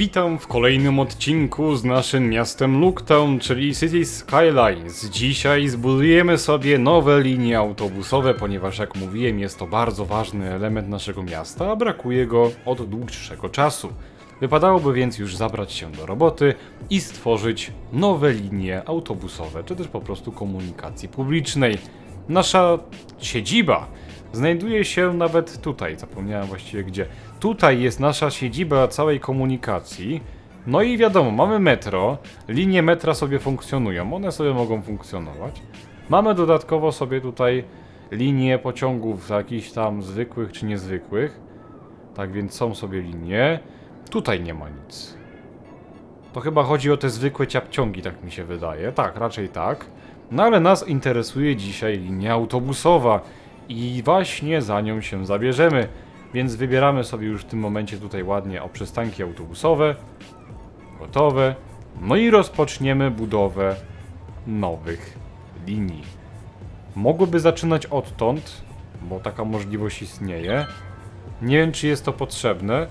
Witam w kolejnym odcinku z naszym miastem Looktown, czyli City Skylines. Dzisiaj zbudujemy sobie nowe linie autobusowe, ponieważ jak mówiłem jest to bardzo ważny element naszego miasta, a brakuje go od dłuższego czasu. Wypadałoby więc już zabrać się do roboty i stworzyć nowe linie autobusowe, czy też po prostu komunikacji publicznej. Nasza siedziba znajduje się nawet tutaj, zapomniałem właściwie gdzie. Tutaj jest nasza siedziba całej komunikacji. No i wiadomo, mamy metro, linie metra sobie funkcjonują, one sobie mogą funkcjonować. Mamy dodatkowo sobie tutaj linie pociągów jakichś tam zwykłych czy niezwykłych. Tak więc są sobie linie. Tutaj nie ma nic. To chyba chodzi o te zwykłe ciapciągi, tak mi się wydaje. Tak, raczej tak. No ale nas interesuje dzisiaj linia autobusowa i właśnie za nią się zabierzemy. Więc wybieramy sobie już w tym momencie tutaj ładnie o przystanki autobusowe. Gotowe. No i rozpoczniemy budowę nowych linii. Mogłyby zaczynać odtąd, bo taka możliwość istnieje. Nie wiem, czy jest to potrzebne,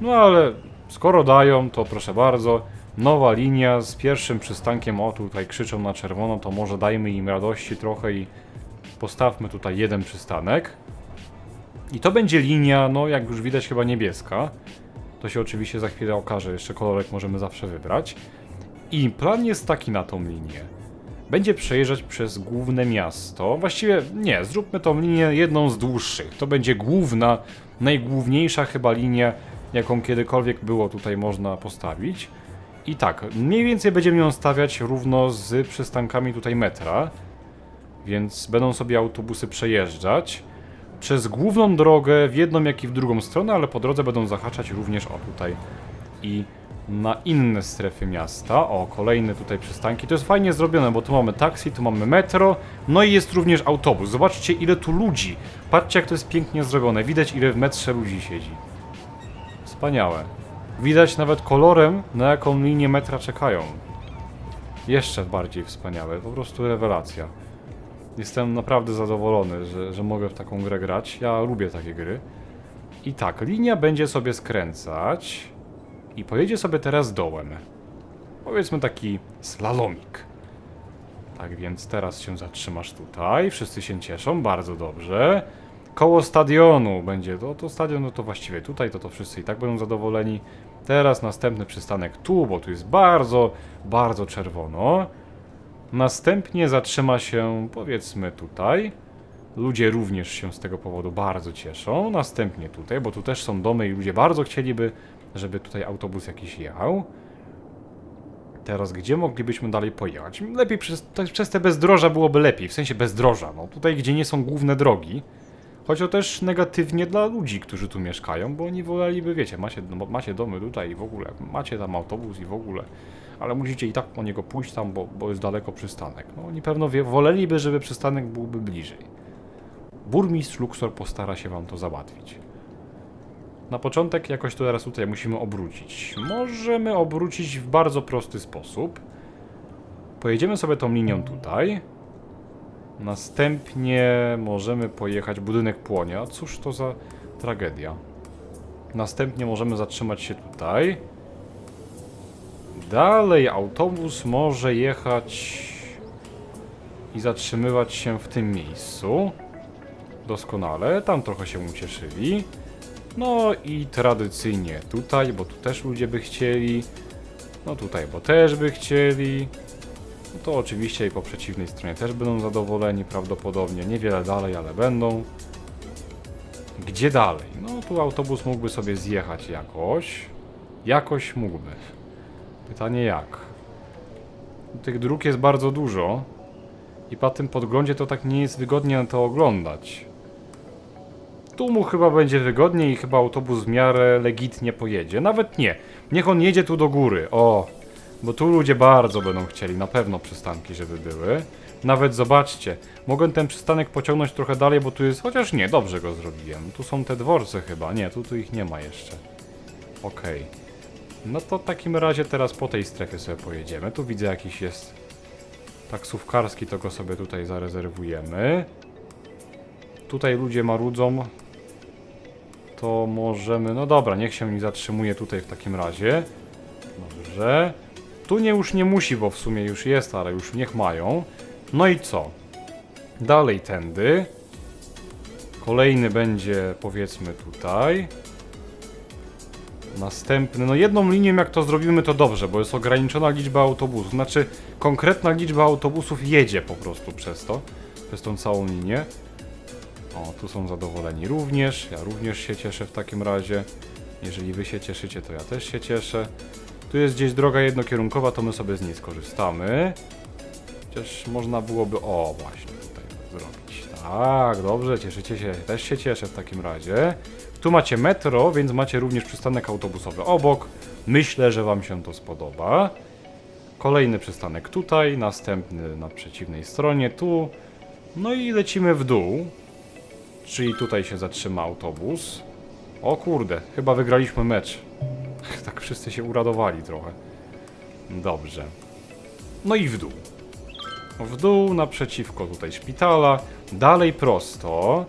no ale skoro dają, to proszę bardzo. Nowa linia z pierwszym przystankiem, o tutaj krzyczą na czerwono, to może dajmy im radości trochę i postawmy tutaj jeden przystanek. I to będzie linia, no jak już widać chyba niebieska. To się oczywiście za chwilę okaże, jeszcze kolorek możemy zawsze wybrać. I plan jest taki na tą linię. Będzie przejeżdżać przez główne miasto. Właściwie nie, zróbmy tą linię jedną z dłuższych. To będzie główna, najgłówniejsza chyba linia, jaką kiedykolwiek było tutaj można postawić. I tak, mniej więcej będziemy ją stawiać równo z przystankami tutaj metra. Więc będą sobie autobusy przejeżdżać przez główną drogę w jedną jak i w drugą stronę, ale po drodze będą zahaczać również o tutaj i na inne strefy miasta. O, kolejne tutaj przystanki. To jest fajnie zrobione, bo tu mamy taksi, tu mamy metro, no i jest również autobus. Zobaczcie ile tu ludzi. Patrzcie jak to jest pięknie zrobione. Widać ile w metrze ludzi siedzi. Wspaniałe. Widać nawet kolorem, na jaką linię metra czekają. Jeszcze bardziej wspaniałe, po prostu rewelacja. Jestem naprawdę zadowolony, że, że mogę w taką grę grać. Ja lubię takie gry. I tak, linia będzie sobie skręcać i pojedzie sobie teraz dołem. Powiedzmy taki slalomik. Tak więc teraz się zatrzymasz tutaj. Wszyscy się cieszą, bardzo dobrze. Koło stadionu będzie. To, to stadion, no to właściwie tutaj, to to wszyscy i tak będą zadowoleni. Teraz następny przystanek tu, bo tu jest bardzo, bardzo czerwono. Następnie zatrzyma się, powiedzmy tutaj. Ludzie również się z tego powodu bardzo cieszą. Następnie tutaj, bo tu też są domy i ludzie bardzo chcieliby, żeby tutaj autobus jakiś jechał. Teraz gdzie moglibyśmy dalej pojechać? Lepiej przez, przez te bezdroża byłoby lepiej, w sensie bezdroża, no tutaj gdzie nie są główne drogi. Choć to też negatywnie dla ludzi, którzy tu mieszkają, bo oni woleliby, wiecie, macie, macie domy tutaj i w ogóle, macie tam autobus i w ogóle, ale musicie i tak po niego pójść tam, bo, bo jest daleko przystanek. No oni pewno wie, woleliby, żeby przystanek byłby bliżej. Burmistrz Luxor postara się wam to załatwić. Na początek jakoś to teraz tutaj musimy obrócić. Możemy obrócić w bardzo prosty sposób. Pojedziemy sobie tą linią tutaj. Następnie możemy pojechać, budynek płonie. A cóż to za tragedia. Następnie możemy zatrzymać się tutaj. Dalej autobus może jechać i zatrzymywać się w tym miejscu. Doskonale, tam trochę się ucieszyli. No i tradycyjnie tutaj, bo tu też ludzie by chcieli. No tutaj, bo też by chcieli. No to oczywiście i po przeciwnej stronie też będą zadowoleni prawdopodobnie. Niewiele dalej, ale będą. Gdzie dalej? No tu autobus mógłby sobie zjechać jakoś. Jakoś mógłby. Pytanie jak? Tych dróg jest bardzo dużo. I po tym podglądzie to tak nie jest wygodnie to oglądać. Tu mu chyba będzie wygodniej i chyba autobus w miarę legitnie pojedzie. Nawet nie. Niech on jedzie tu do góry. O, bo tu ludzie bardzo będą chcieli, na pewno przystanki, żeby były. Nawet zobaczcie, mogę ten przystanek pociągnąć trochę dalej, bo tu jest, chociaż nie, dobrze go zrobiłem. Tu są te dworce chyba, nie, tu, tu ich nie ma jeszcze. Okej. No to w takim razie teraz po tej strefie sobie pojedziemy. Tu widzę jakiś jest taksówkarski, to go sobie tutaj zarezerwujemy. Tutaj ludzie marudzą. To możemy, no dobra, niech się nie zatrzymuje tutaj w takim razie. Dobrze. Tu nie już nie musi, bo w sumie już jest, ale już niech mają. No i co? Dalej tędy. Kolejny będzie powiedzmy tutaj. Następny, no jedną linią jak to zrobimy to dobrze, bo jest ograniczona liczba autobusów. Znaczy konkretna liczba autobusów jedzie po prostu przez to, przez tą całą linię. O, tu są zadowoleni również, ja również się cieszę w takim razie. Jeżeli wy się cieszycie, to ja też się cieszę. Tu jest gdzieś droga jednokierunkowa, to my sobie z niej skorzystamy. Chociaż można byłoby, o właśnie, zrobić. Tak, dobrze, cieszycie się, też się cieszę w takim razie. Tu macie metro, więc macie również przystanek autobusowy obok. Myślę, że wam się to spodoba. Kolejny przystanek tutaj, następny na przeciwnej stronie, tu. No i lecimy w dół. Czyli tutaj się zatrzyma autobus. O kurde, chyba wygraliśmy mecz. Tak wszyscy się uradowali trochę. Dobrze. No i w dół. W dół, naprzeciwko tutaj szpitala. Dalej prosto.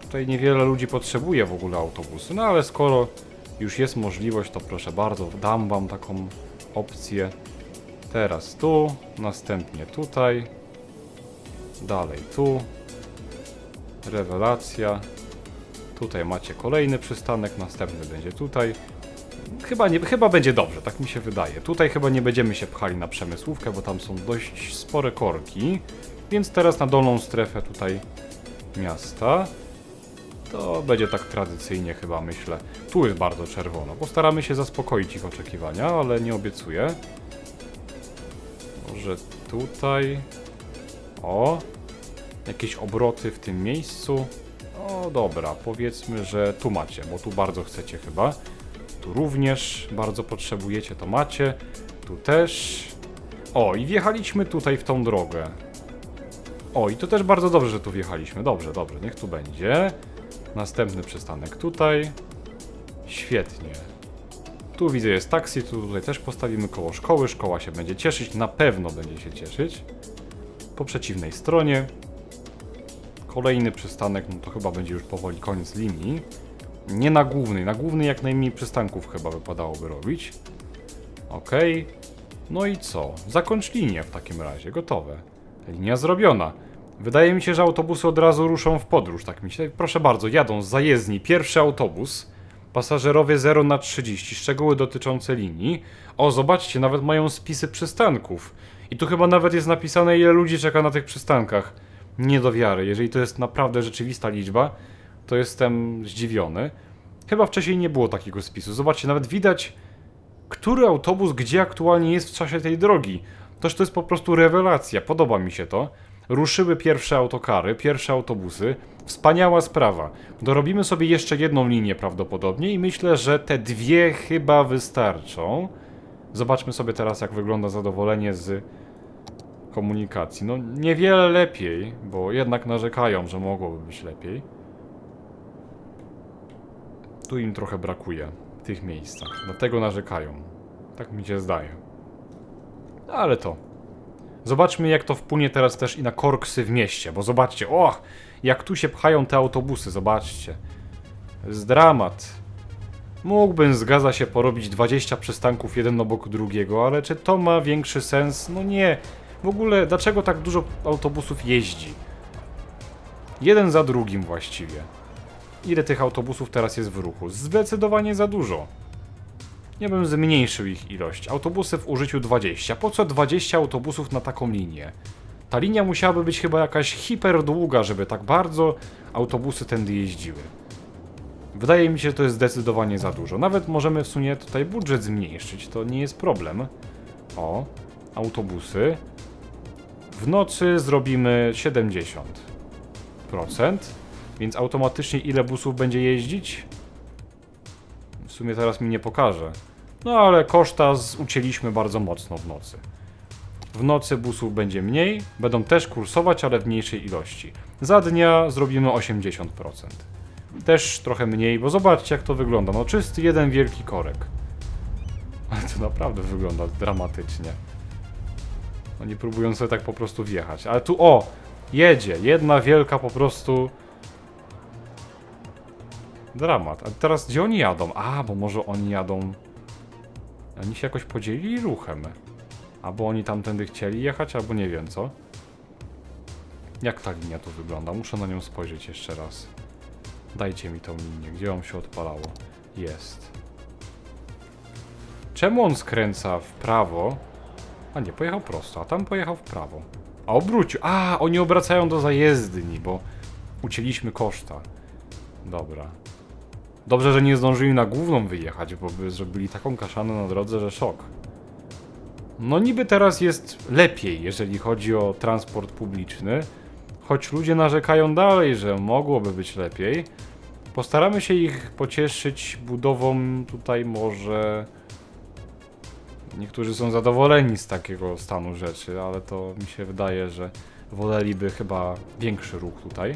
Tutaj niewiele ludzi potrzebuje w ogóle autobusu, no ale skoro już jest możliwość, to proszę bardzo, dam wam taką opcję. Teraz tu, następnie tutaj. Dalej tu. Rewelacja. Tutaj macie kolejny przystanek, następny będzie tutaj. Chyba, nie, chyba będzie dobrze, tak mi się wydaje. Tutaj chyba nie będziemy się pchali na przemysłówkę, bo tam są dość spore korki. Więc teraz na dolną strefę tutaj miasta. To będzie tak tradycyjnie chyba myślę. Tu jest bardzo czerwono. Postaramy się zaspokoić ich oczekiwania, ale nie obiecuję. Może tutaj. O! Jakieś obroty w tym miejscu. O, dobra, powiedzmy, że tu macie, bo tu bardzo chcecie chyba. Tu również bardzo potrzebujecie, to macie. Tu też. O, i wjechaliśmy tutaj w tą drogę. O, i to też bardzo dobrze, że tu wjechaliśmy. Dobrze, dobrze, niech tu będzie. Następny przystanek tutaj. Świetnie. Tu widzę jest taksi, tu tutaj też postawimy koło szkoły. Szkoła się będzie cieszyć, na pewno będzie się cieszyć. Po przeciwnej stronie. Kolejny przystanek, no to chyba będzie już powoli koniec linii. Nie na głównej, na głównej jak najmniej przystanków chyba wypadałoby robić. Ok. No i co? Zakończ linię w takim razie, gotowe. Linia zrobiona. Wydaje mi się, że autobusy od razu ruszą w podróż, tak mi się. Proszę bardzo, jadą z zajezdni. Pierwszy autobus. Pasażerowie 0 na 30. Szczegóły dotyczące linii. O, zobaczcie, nawet mają spisy przystanków. I tu chyba nawet jest napisane, ile ludzi czeka na tych przystankach. Nie do wiary. Jeżeli to jest naprawdę rzeczywista liczba, to jestem zdziwiony. Chyba wcześniej nie było takiego spisu. Zobaczcie, nawet widać, który autobus gdzie aktualnie jest w czasie tej drogi. Toż to jest po prostu rewelacja. Podoba mi się to. Ruszyły pierwsze autokary, pierwsze autobusy. Wspaniała sprawa. Dorobimy sobie jeszcze jedną linię prawdopodobnie i myślę, że te dwie chyba wystarczą. Zobaczmy sobie teraz, jak wygląda zadowolenie z komunikacji. No, niewiele lepiej, bo jednak narzekają, że mogłoby być lepiej. Tu im trochę brakuje w tych miejscach. Dlatego narzekają. Tak mi się zdaje. Ale to. Zobaczmy, jak to wpłynie teraz też i na korksy w mieście, bo zobaczcie, och, jak tu się pchają te autobusy, zobaczcie. Jest dramat. Mógłbym, zgadza się, porobić 20 przystanków jeden obok drugiego, ale czy to ma większy sens? No nie. W ogóle, dlaczego tak dużo autobusów jeździ? Jeden za drugim właściwie. Ile tych autobusów teraz jest w ruchu? Zdecydowanie za dużo. Ja bym zmniejszył ich ilość. Autobusy w użyciu 20. Po co 20 autobusów na taką linię? Ta linia musiałaby być chyba jakaś hiper długa, żeby tak bardzo autobusy tędy jeździły. Wydaje mi się, że to jest zdecydowanie za dużo. Nawet możemy w sumie tutaj budżet zmniejszyć, to nie jest problem. O, autobusy. W nocy zrobimy 70%, więc automatycznie ile busów będzie jeździć? W sumie teraz mi nie pokaże. No ale koszta ucięliśmy bardzo mocno w nocy. W nocy busów będzie mniej, będą też kursować, ale w mniejszej ilości. Za dnia zrobimy 80%. Też trochę mniej, bo zobaczcie jak to wygląda. No czysty jeden wielki korek. Ale to naprawdę wygląda dramatycznie. Oni próbują sobie tak po prostu wjechać. Ale tu, o! Jedzie. Jedna wielka po prostu... Dramat. A teraz gdzie oni jadą? A, bo może oni jadą... Oni się jakoś podzielili ruchem. Albo oni tamtędy chcieli jechać, albo nie wiem co. Jak ta linia tu wygląda? Muszę na nią spojrzeć jeszcze raz. Dajcie mi tą linię. Gdzie ją się odpalało? Jest. Czemu on skręca w prawo? A nie, pojechał prosto, a tam pojechał w prawo. A obrócił. A, oni obracają do zajezdni, bo ucięliśmy koszta. Dobra. Dobrze, że nie zdążyli na główną wyjechać, bo by zrobili taką kaszanę na drodze, że szok. No niby teraz jest lepiej, jeżeli chodzi o transport publiczny, choć ludzie narzekają dalej, że mogłoby być lepiej. Postaramy się ich pocieszyć budową tutaj może... Niektórzy są zadowoleni z takiego stanu rzeczy, ale to mi się wydaje, że woleliby chyba większy ruch tutaj.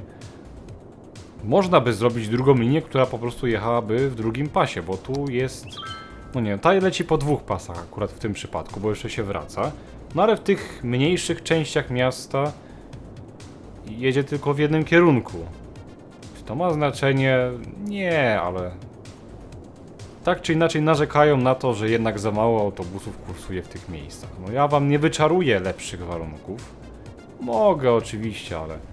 Można by zrobić drugą linię, która po prostu jechałaby w drugim pasie, bo tu jest... No nie, ta leci po dwóch pasach akurat w tym przypadku, bo jeszcze się wraca. No ale w tych mniejszych częściach miasta jedzie tylko w jednym kierunku. Czy to ma znaczenie? Nie, ale... Tak czy inaczej narzekają na to, że jednak za mało autobusów kursuje w tych miejscach. No ja wam nie wyczaruję lepszych warunków. Mogę oczywiście, ale...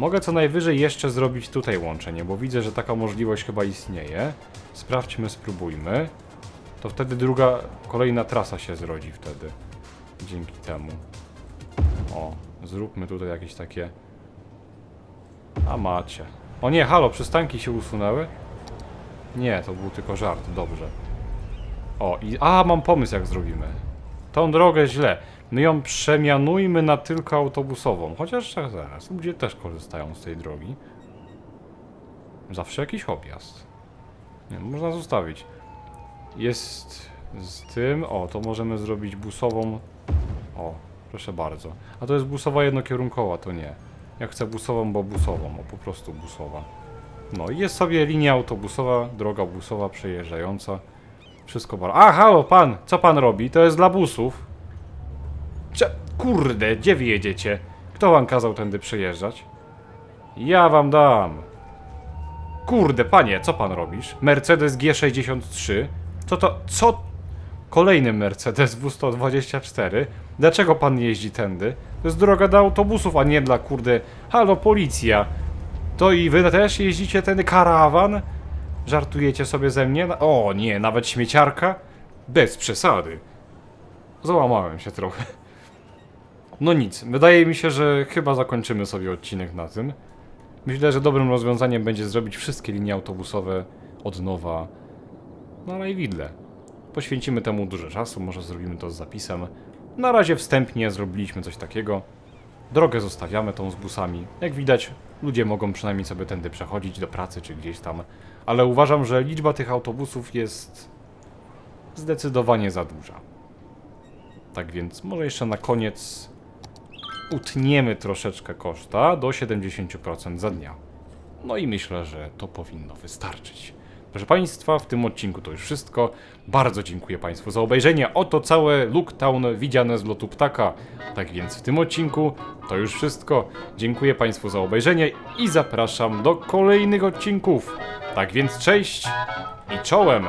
Mogę co najwyżej jeszcze zrobić tutaj łączenie, bo widzę, że taka możliwość chyba istnieje. Sprawdźmy, spróbujmy. To wtedy druga, kolejna trasa się zrodzi wtedy. Dzięki temu. O, zróbmy tutaj jakieś takie... A macie. O nie, halo, przystanki się usunęły? Nie, to był tylko żart, dobrze. O, i... A, mam pomysł jak zrobimy. Tą drogę źle. My ją przemianujmy na tylko autobusową. Chociaż zaraz, ludzie też korzystają z tej drogi. Zawsze jakiś objazd. Nie, no, można zostawić. Jest z tym. O, to możemy zrobić busową. O, proszę bardzo. A to jest busowa jednokierunkowa, to nie. Ja chcę busową, bo busową, o po prostu busowa. No i jest sobie linia autobusowa, droga busowa przejeżdżająca. Wszystko bardzo. A, halo, pan! Co pan robi? To jest dla busów. Kurde, gdzie wy jedziecie? Kto wam kazał tędy przejeżdżać? Ja wam dam. Kurde, panie, co pan robisz? Mercedes G63? Co to, co? Kolejny Mercedes W124? Dlaczego pan jeździ tędy? To jest droga dla autobusów, a nie dla kurde... Halo, policja! To i wy też jeździcie ten karawan? Żartujecie sobie ze mnie? O nie, nawet śmieciarka? Bez przesady. Załamałem się trochę. No nic, wydaje mi się, że chyba zakończymy sobie odcinek na tym. Myślę, że dobrym rozwiązaniem będzie zrobić wszystkie linie autobusowe od nowa. No ale i widle. Poświęcimy temu dużo czasu, może zrobimy to z zapisem. Na razie wstępnie zrobiliśmy coś takiego. Drogę zostawiamy tą z busami. Jak widać, ludzie mogą przynajmniej sobie tędy przechodzić do pracy czy gdzieś tam. Ale uważam, że liczba tych autobusów jest zdecydowanie za duża. Tak więc może jeszcze na koniec utniemy troszeczkę koszta do 70% za dnia. No i myślę, że to powinno wystarczyć. Proszę Państwa, w tym odcinku to już wszystko. Bardzo dziękuję Państwu za obejrzenie. Oto całe Looktown widziane z lotu ptaka. Tak więc w tym odcinku to już wszystko. Dziękuję Państwu za obejrzenie i zapraszam do kolejnych odcinków. Tak więc cześć i czołem!